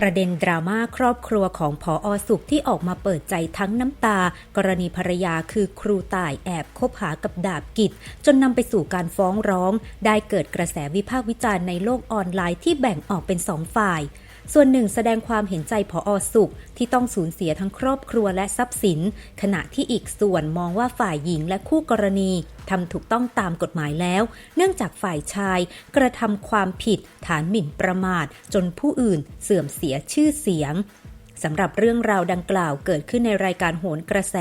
ประเด็นดราม่าครอบครัวของพออสุขที่ออกมาเปิดใจทั้งน้ำตา กรณีภรรยาคือครูต่ายแอบคบหากับดาบกิจ จนนำไปสู่การฟ้องร้อง ได้เกิดกระแสวิพากษ์วิจารณ์ในโลกออนไลน์ที่แบ่งออกเป็นสองฝ่าย ส่วนหนึ่งแสดงความเห็นใจผออสุข ที่ต้องสูญเสียทั้งครอบครัวและทรัพย์สิน ขณะที่อีกส่วนมองว่าฝ่ายหญิงและคู่กรณีทำถูกต้องตามกฎหมายแล้ว เนื่องจากฝ่ายชายกระทำความผิดฐานหมิ่นประมาท จนผู้อื่นเสื่อมเสียชื่อเสียง สำหรับเรื่องราวดังกล่าวเกิดขึ้นในรายการโหนกระแส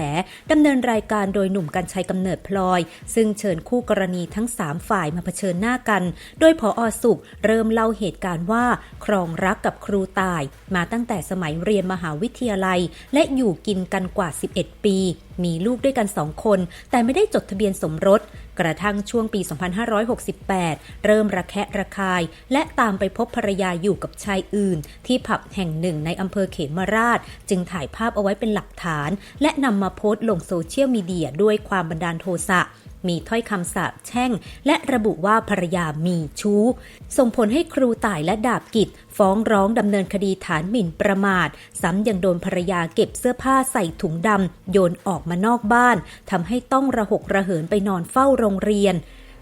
ดำเนินรายการโดยหนุ่มกัญชัยกำเนิดพลอย ซึ่งเชิญคู่กรณีทั้ง 3 ฝ่ายมาเผชิญหน้ากัน โดยพออสุขเริ่มเล่าเหตุการณ์ว่า ครองรักกับครูตาย มาตั้งแต่สมัยเรียนมหาวิทยาลัย และอยู่กินกันกว่า 11 ปี มีลูกด้วยกันสองคน แต่ไม่ได้จดทะเบียนสมรส กระทั่งช่วงปี 2568 เริ่มระแคะระคาย และตามไปพบภรรยาอยู่กับชายอื่น ที่ผับแห่งหนึ่งในอำเภอเขมราช จึงถ่ายภาพเอาไว้เป็นหลักฐาน และนำมาโพสต์ลงโซเชียลมีเดียด้วยความบันดาลโทสะ มีถ้อยคำสาปแช่ง และระบุว่าภรรยามีชู้ ส่งผลให้ครูต่ายและดาบกิจฟ้องร้องดำเนินคดีฐานหมิ่นประมาท ซ้ำยังโดนภรรยาเก็บเสื้อผ้าใส่ถุงดำโยนออกมานอกบ้านทำให้ต้องระหกระเหินไปนอนเฝ้าโรงเรียน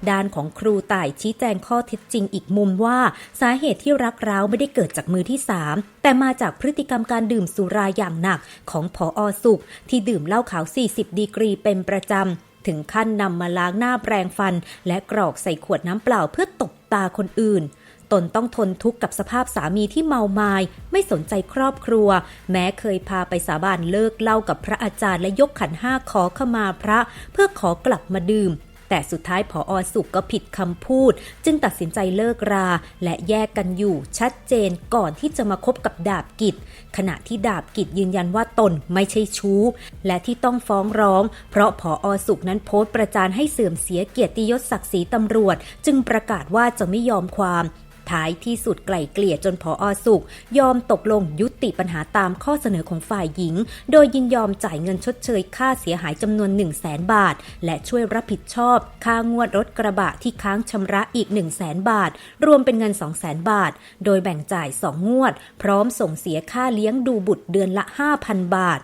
ด้านของครูต่ายชี้แจงข้อเท็จจริงอีกมุมว่า สาเหตุที่รักร้าวไม่ได้เกิดจากมือที่สามแต่มาจากพฤติกรรมการดื่มสุราอย่างหนักของผออสุข ที่ดื่มเหล้าขาว 40 ดีกรีเป็นประจำ ถึงขั้นนำมาล้างหน้าแปรงฟัน และกรอกใส่ขวดน้ำเปล่าเพื่อตบตาคนอื่น ตนต้องทนทุกข์กับสภาพสามีที่เมามาย ไม่สนใจครอบครัว แม้เคยพาไปสาบานเลิกเหล่ากับพระอาจารย์และยกขันห้าขอขมาพระ เพื่อขอกลับมาดื่ม แต่สุดท้ายผออสุขก็ผิดคำพูด จึงตัดสินใจเลิกรา และแยกกันอยู่ชัดเจนก่อนที่จะมาคบกับดาบกิจ ขณะที่ดาบกิจยืนยันว่าตนไม่ใช่ชู้ และที่ต้องฟ้องร้อง เพราะผออสุขนั้นโพสต์ประจานให้เสื่อมเสียเกียรติยศศักดิ์ศรีตำรวจ จึงประกาศว่าจะไม่ยอมความ ท้ายที่สุดไกล่เกลี่ยจนพออสุข ยอมตกลงยุติปัญหาตามข้อเสนอของฝ่ายหญิง โดยยินยอมจ่ายเงินชดเชยค่าเสียหายจำนวน 1 0 0 0 0แบาท และช่วยรับผิดชอบ ค่างวดรถกระบะที่ค้างชำระอีก 1 0 0 0 0แบาท รวมเป็นเงิน 2 0 0 0 0 0 บาท โดยแบ่งจ่าย 2 งวด พร้อมส่งเสียค่าเลี้ยงดูบุตรเดือนละ 5,000 บาท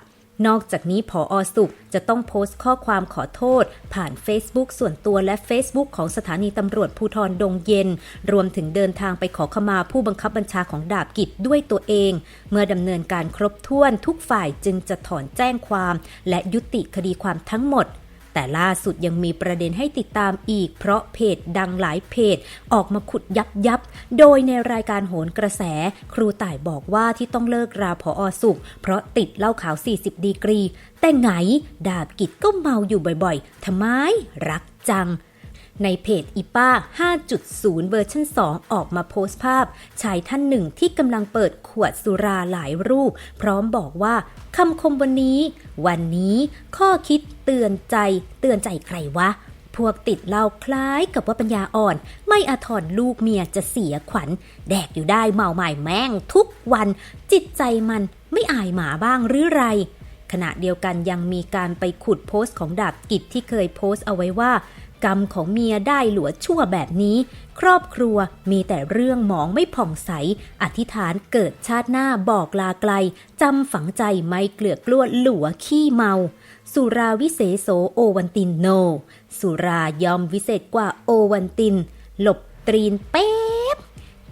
นอกจากนี้ผออสุขจะต้องโพสต์ข้อความขอโทษ ผ่าน Facebook ส่วนตัวและ Facebook ของสถานีตำรวจภูทรดงเย็น รวมถึงเดินทางไปขอขมาผู้บังคับบัญชาของดาบกิจด้วยตัวเอง เมื่อดำเนินการครบถ้วนทุกฝ่ายจึงจะถอนแจ้งความ และยุติคดีความทั้งหมด แต่ล่าสุดยังมีประเด็นให้ติดตามอีก เพราะเพจดังหลายเพจ ออกมาขุดยับยับ โดยในรายการโหนกระแส ครูต่ายบอกว่าที่ต้องเลิกราพออสุข เพราะติดเหล้าขาว 40 ดีกรี แต่ไงดาบกิจก็เมาอยู่บ่อยๆทำไมรักจัง ในเพจอีป้า 5.0 เวอร์ชัน2 ออกมาโพสต์ภาพ ชายท่านหนึ่งที่กำลังเปิดขวดสุราหลายรูป พร้อมบอกว่าคำคมวันนี้ วันนี้ข้อคิดเตือนใจ เตือนใจใครวะ พวกติดเหล้าคล้ายกับว่าปัญญาอ่อน ไม่อาทรลูกเมียจะเสียขวัญ แดกอยู่ได้เมาใหม่แม่งทุกวัน จิตใจมันไม่อายหมาบ้างหรือไรขณะเดียวกันยังมีการไปขุดโพสต์ของดาบกิจที่เคยโพสต์เอาไว้ว่า กรรมของเมียได้หลัวชั่วแบบนี้ ครอบครัวมีแต่เรื่องหมองไม่ผ่องใส อธิษฐานเกิดชาติหน้าบอกลาไกลจำฝังใจไม่เกลือกลัวหลัวขี้เมา สุราวิเศษโสโอวันตินโน สุรายอมวิเศษกว่าโอวันติน หลบตรีนเป๊บ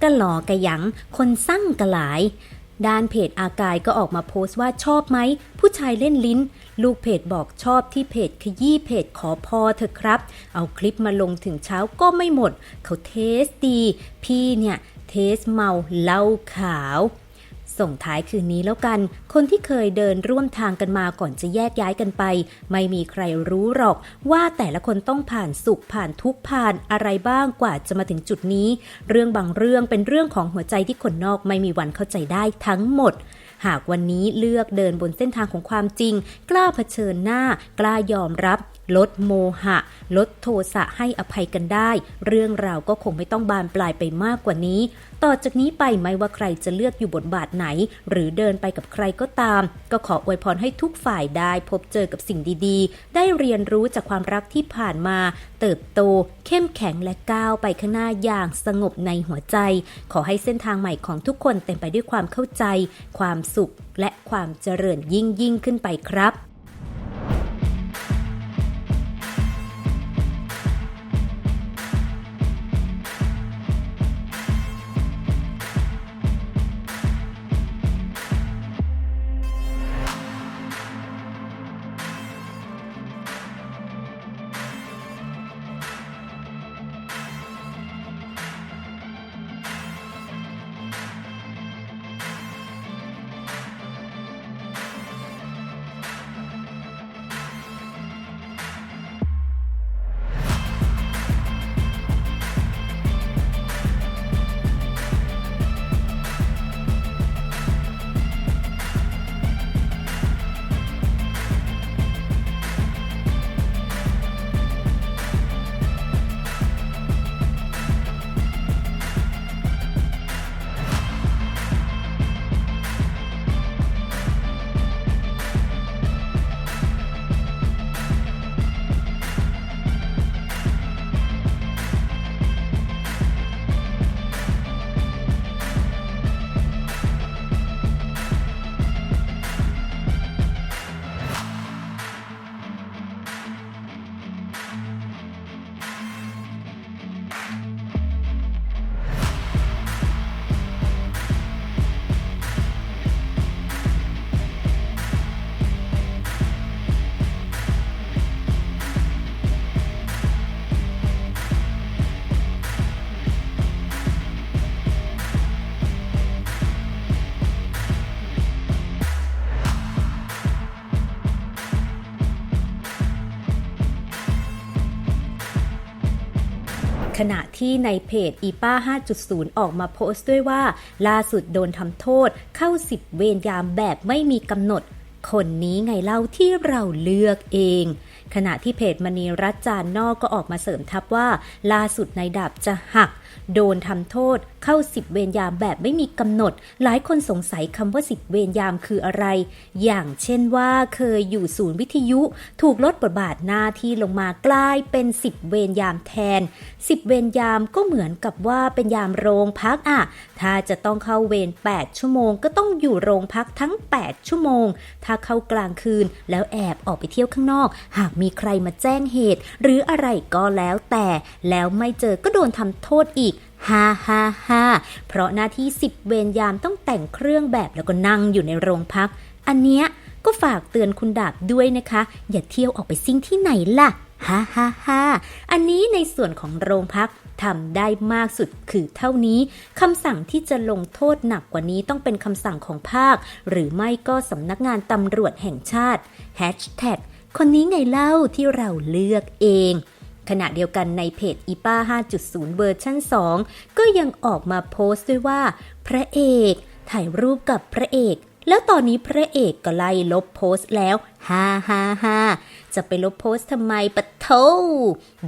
กะหลอกะหยังคนสั่งกะหลาย ด้านเพจอากายก็ออกมาโพสต์ว่าชอบไหม ผู้ชายเล่นลิ้น ลูกเพจบอกชอบที่เพจขยี้เพจขอพอเถอะครับ เอาคลิปมาลงถึงเช้าก็ไม่หมด เขาเทสดี พี่เนี่ย เทสเมาเหล้าขาว ส่งท้ายคืนนี้แล้วกัน คนที่เคยเดินร่วมทางกันมาก่อนจะแยกย้ายกันไป ไม่มีใครรู้หรอกว่าแต่ละคนต้องผ่านสุขผ่านทุกข์ผ่านอะไรบ้างกว่าจะมาถึงจุดนี้ เรื่องบางเรื่องเป็นเรื่องของหัวใจที่คนนอกไม่มีวันเข้าใจได้ทั้งหมดหากวันนี้เลือกเดินบนเส้นทางของความจริง กล้าเผชิญหน้า กล้ายอมรับ ลดโมหะ ลดโทสะให้อภัยกันได้ เรื่องราวก็คงไม่ต้องบานปลายไปมากกว่านี้ ต่อจากนี้ไปไม่ว่าใครจะเลือกอยู่บทบาทไหน หรือเดินไปกับใครก็ตาม ก็ขออวยพรให้ทุกฝ่ายได้พบเจอกับสิ่งดีๆ ได้เรียนรู้จากความรักที่ผ่านมา เติบโต เข้มแข็งและก้าวไปข้างหน้าอย่างสงบในหัวใจ ขอให้เส้นทางใหม่ของทุกคนเต็มไปด้วยความเข้าใจ ความสุขและความเจริญยิ่งยิ่งขึ้นไปครับ ที่ในเพจอีป้า 5.0 ออกมาโพสต์ด้วยว่า ล่าสุดโดนทำโทษเข้า10เวรยามแบบไม่มีกำหนด คนนี้ไงเล่าที่เราเลือกเอง ขณะที่เพจมณีรัตจานนอกก็ออกมาเสริมทับว่า ล่าสุดในดาบจะหัก โดนทำโทษ เข้า10เวรยามแบบไม่มีกำหนด หลายคนสงสัยคำว่า10เวรยามคืออะไร อย่างเช่นว่าเคยอยู่ศูนย์วิทยุ ถูกลดบทบาทหน้าที่ลงมากลายเป็น10เวรยามแทน10เวรยามก็เหมือนกับว่าเป็นยามโรงพักอะ ถ้าจะต้องเข้าเวร8 ชั่วโมง ก็ต้องอยู่โรงพักทั้ง 8 ชั่วโมง ถ้าเข้ากลางคืนแล้วแอบออกไปเที่ยวข้างนอก หากมีใครมาแจ้งเหตุ หรืออะไรก็แล้วแต่ แล้วไม่เจอก็โดนทำโทษอีกฮ่าฮ่าฮ่าเพราะหน้าที่10เวรยามต้องแต่งเครื่องแบบแล้วก็นั่งอยู่ในโรงพัก อันเนี้ยก็ฝากเตือนคุณดาบด้วยนะคะ อย่าเที่ยวออกไปซิ่งที่ไหนล่ะฮ่าฮ่าฮ่าอันนี้ในส่วนของโรงพักทำได้มากสุดคือเท่านี้คำสั่งที่จะลงโทษหนักกว่านี้ต้องเป็นคำสั่งของภาค หรือไม่ก็สำนักงานตำรวจแห่งชาติ Hashtag คนนี้ไงเล่าที่เราเลือกเอง ขณะเดียวกันในเพจอีป้า 5.0 เวอร์ชัน2 ก็ยังออกมาโพสต์ด้วยว่า พระเอกถ่ายรูปกับพระเอก แล้วตอนนี้พระเอกก็ไล่ลบโพสต์แล้วฮ่าฮ่าฮ่าจะไปลบโพสต์ทำไมปะโท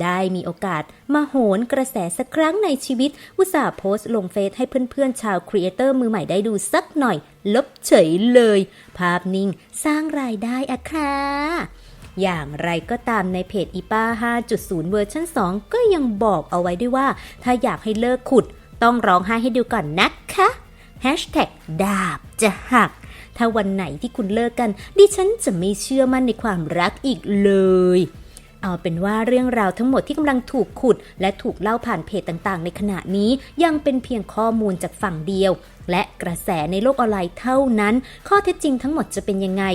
ได้มีโอกาสมาโหนกระแสสักครั้งในชีวิต อุตส่าห์โพสต์ลงเฟซให้เพื่อนๆ ชาวครีเอเตอร์มือใหม่ได้ดูสักหน่อย ลบเฉยเลย ภาพนิ่งสร้างรายได้อะค่ะ อย่างไรก็ตามในเพจอีป้า 5.0 เวอร์ชัน2 ก็ยังบอกเอาไว้ด้วยว่า ถ้าอยากให้เลิกขุด ต้องร้องไห้ให้ดูก่อนนะคะ Hashtag ดาบจะหัก ถ้าวันไหนที่คุณเลิกกัน ดิฉันจะไม่เชื่อมั่นในความรักอีกเลยเอาเป็นว่าเรื่องราวทั้งหมดที่กำลังถูกขุด และถูกเล่าผ่านเพจต่างๆ ในขณะนี้ยังเป็นเพียงข้อมูลจากฝั่งเดียว และกระแสในโลกออนไลน์เท่านั้น ข้อเท็จจริงทั้งหมดจะเป็นยังไง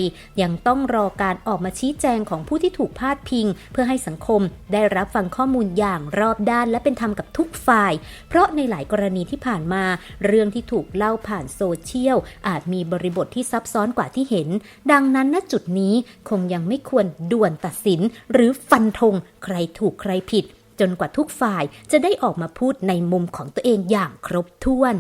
ยังต้องรอการออกมาชี้แจงของผู้ที่ถูกพาดพิง เพื่อให้สังคมได้รับฟังข้อมูลอย่างรอบด้านและเป็นธรรมกับทุกฝ่าย เพราะในหลายกรณีที่ผ่านมา เรื่องที่ถูกเล่าผ่านโซเชียล อาจมีบริบทที่ซับซ้อนกว่าที่เห็น ดังนั้นณจุดนี้คงยังไม่ควรด่วนตัดสิน หรือฟันธงใครถูกใครผิด จนกว่าทุกฝ่ายจะได้ออกมาพูดในมุมของตัวเองอย่างครบถ้วน